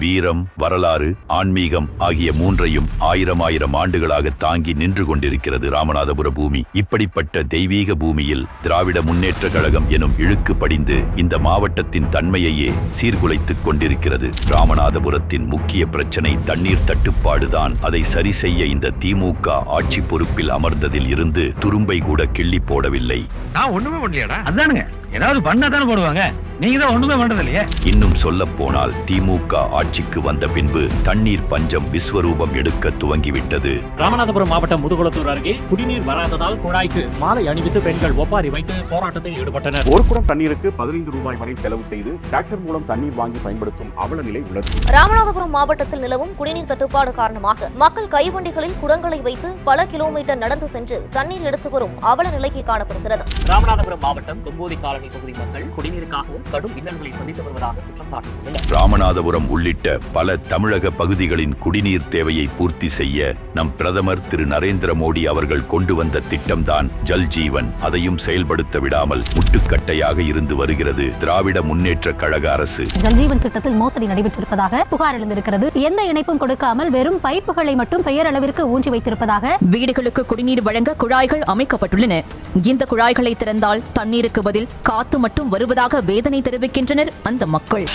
வீரம் வரலாறு ஆன்மீகம் ஆகிய மூன்றையும் ஆயிரம் ஆயிரம் ஆண்டுகளாக தாங்கி நின்று கொண்டிருக்கிறது ராமநாதபுர பூமி. இப்படிப்பட்ட தெய்வீக பூமியில் திராவிட முன்னேற்ற கழகம் எனும் இழுக்கு படிந்து இந்த மாவட்டத்தின் தன்மையையே சீர்குலைத்துக் கொண்டிருக்கிறது. ராமநாதபுரத்தின் முக்கிய பிரச்சனை தண்ணீர் தட்டுப்பாடுதான். அதை சரி செய்ய இந்த திமுக ஆட்சி பொறுப்பில் அமர்ந்ததில் இருந்து துரும்பை கூட கிள்ளி போடவில்லை. நான் ஒண்ணுமே பண்ணலையாடா? அதானுங்க. ஏதாவது பண்ணா தானே போடுவாங்க. நீங்க தான் ஒண்ணுமே பண்றது இல்லையே இன்னும் சொல்ல போனால் திமுக ஆட்சிக்கு வந்த பின்பு தண்ணீர் பஞ்சம் விஸ்வரூபம் எடுக்க துவங்கிவிட்டது. ராமநாதபுரம் மாவட்டம் முதுகுளத்தூர் அருகே குடிநீர் வராததால் குழாய்க்கு மாலை அணிவித்து பெண்கள் ஒப்பாரி வைத்து போராட்டத்தில் ஈடுபட்டனர். ஒரு குடம் தண்ணீருக்கு பதினைந்து ரூபாய் வரை செலவு செய்து டிராக்டர் மூலம் தண்ணீர் வாங்கி பயன்படுத்தும் அவல நிலை உள்ளது. ராமநாதபுரம் மாவட்டத்தில் நிலவும் குடிநீர் தட்டுப்பாடு காரணமாக மக்கள் கைவண்டிகளில் குடங்களை வைத்து பல கிலோமீட்டர் நடந்து சென்று தண்ணீர் எடுத்து வரும் அவல நிலைக்கு காணப்படுகிறது. ராமநாதபுரம் மாவட்டம் கொம்போதி காலனி பகுதி மக்கள் குடிநீருக்காக கடும் இன்னல்களை சந்தித்து வருவதாக குற்றம் சாட்டியுள்ளனர். ராமநாதபுரம் உள்ளிட்ட பல தமிழக பகுதிகளின் குடிநீர் தேவையை பூர்த்தி செய்ய நம் பிரதமர் திரு நரேந்திர மோடி அவர்கள் கொண்டு வந்த திட்டம்தான் ஜல் ஜீவன். அதையும் செயல்படுத்த விடாமல் முட்டுக்கட்டையாக இருந்து வருகிறது திராவிட முன்னேற்ற கழக அரசு. ஜல்ஜீவன் திட்டத்தில் மோசடி நடைபெற்றிருப்பதாக புகார் எழுந்திருக்கிறது. எந்த இணைப்பும் கொடுக்காமல் வெறும் பைப்புகளை மட்டும் பெயரளவிற்கு ஊன்றி வைத்திருப்பதாக வீடுகளுக்கு குடிநீர் வழங்க குழாய்கள் அமைக்கப்பட்டுள்ளன. இந்த குழாய்களை திறந்தால் தண்ணீருக்கு பதில் காத்து மட்டும் வருவதாக வேதனை தெரிவிக்கின்றனர் அந்த மக்கள்.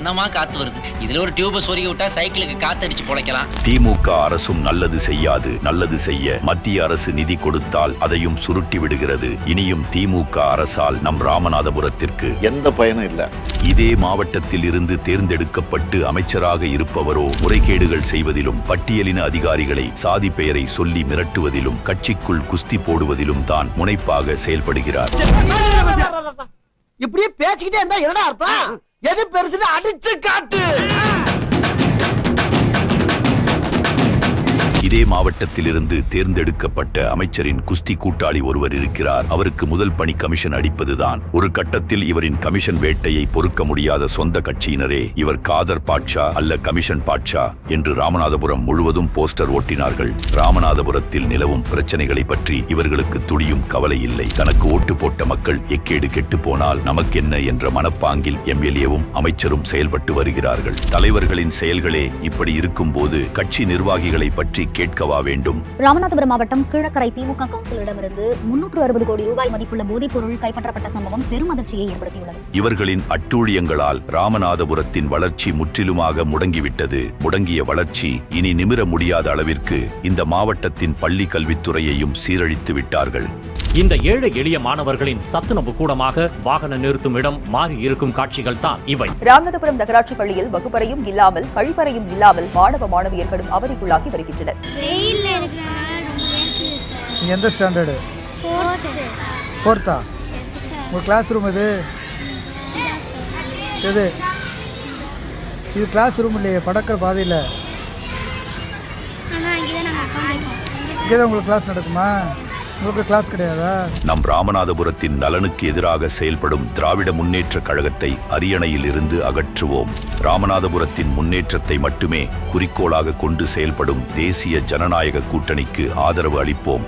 என்னமா காத்து வருது? இதுல ஒரு டியூப சொருகி விட்டா சைக்கிளுக்கு காத்தடிச்சு பொழைக்கலாம். திமுக அரசும் நல்லது செய்யாது நல்லது செய்ய மத்திய அரசு நிதி கொடுத்தால் அதையும் சுருட்டி விடுகிறது. இனியும் திமுக அரசால் நம் ராமநாதபுரத்திற்கு எந்த பயனும் இல்ல. இதே மாவட்டத்தில் இருந்து தேர்ந்தெடுக்கப்பட்டு அமைச்சராக இருப்பவரோ முறைகேடுகள் செய்வதிலும் பட்டியலின அதிகாரிகளை சாதி பெயரை சொல்லி மிரட்டுவதிலும் கட்சிக்குள் குஸ்தி போடுவதிலும் தான் முனைப்பாக செயல்படுகிறார். இப்படியே பேசிக்கிட்டே இருந்தா என்னடா அர்த்தம்? எது பெருசுன்னு அடிச்சு காட்டு. இதே மாவட்டத்திலிருந்து தேர்ந்தெடுக்கப்பட்ட அமைச்சரின் குஸ்தி கூட்டாளி ஒருவர் இருக்கிறார். அவருக்கு முதல் பணி கமிஷன் அடிப்பதுதான். ஒரு கட்டத்தில் இவரின் கமிஷன் வேட்டையை பொறுக்க முடியாத சொந்த கட்சியினரே இவர் காதர் பாட்ஷா அல்ல கமிஷன் பாட்ஷா என்று ராமநாதபுரம் முழுவதும் போஸ்டர் ஓட்டினார்கள். ராமநாதபுரத்தில் நிலவும் பிரச்சனைகளை பற்றி இவர்களுக்கு துளியும் கவலை இல்லை. தனக்கு ஓட்டு போட்ட மக்கள் எக்கேடு கெட்டு போனால் நமக்கென்ன என்ற மனப்பாங்கில் எம்எல்ஏவும் அமைச்சரும் செயல்பட்டு வருகிறார்கள். தலைவர்களின் செயல்களே இப்படி இருக்கும்போது கட்சி நிர்வாகிகளை பற்றி கேட்கவா வேண்டும்? ராமநாதபுரம் மாவட்டம் கீழக்கரை திமுக கவுன்சிலரிடமிருந்து முன்னூற்று அறுபது கோடி ரூபாய் மதிப்புள்ள போதைப் பொருள் கைப்பற்றப்பட்ட சம்பவம் பெரும் அதிர்ச்சியை ஏற்படுத்தியுள்ளது. இவர்களின் அட்டூழியங்களால் ராமநாதபுரத்தின் வளர்ச்சி முற்றிலுமாக முடங்கிவிட்டது. முடங்கிய வளர்ச்சி இனி நிமிர முடியாத அளவிற்கு இந்த மாவட்டத்தின் பள்ளி கல்வித்துறையையும் சீரழித்து விட்டார்கள். இந்த ஏழை எளிய மாணவர்களின் சத்துணவு கூடமாக வாகன நிறுத்தும் இடம் மாறி இருக்கும் காட்சிகள் தான் இவை. ராமநாதபுரம் நகராட்சி பள்ளியில் வகுப்பறையும் இல்லாமல் கழிப்பறையும் இல்லாமல் மாணவ மாணவியர்களும் அவதிக்குள்ளாகி வருகின்றனர். எந்த ஸ்டாண்டர்டு? ஃபோர்த்து உங்கள் கிளாஸ் ரூம் இது? எது? இது கிளாஸ் ரூம் இல்லையே படக்கிற பாதையில். இங்கே தான் உங்களுக்கு கிளாஸ் நடக்குமா? கிளாஸ் கிடையாதா? நம் ராமநாதபுரத்தின் நலனுக்கு எதிராக செயல்படும் திராவிட முன்னேற்ற கழகத்தை அரியணையில் இருந்து அகற்றுவோம். ராமநாதபுரத்தின் முன்னேற்றத்தை மட்டுமே குறிக்கோளாக கொண்டு செயல்படும் தேசிய ஜனநாயக கூட்டணிக்கு ஆதரவு அளிப்போம்.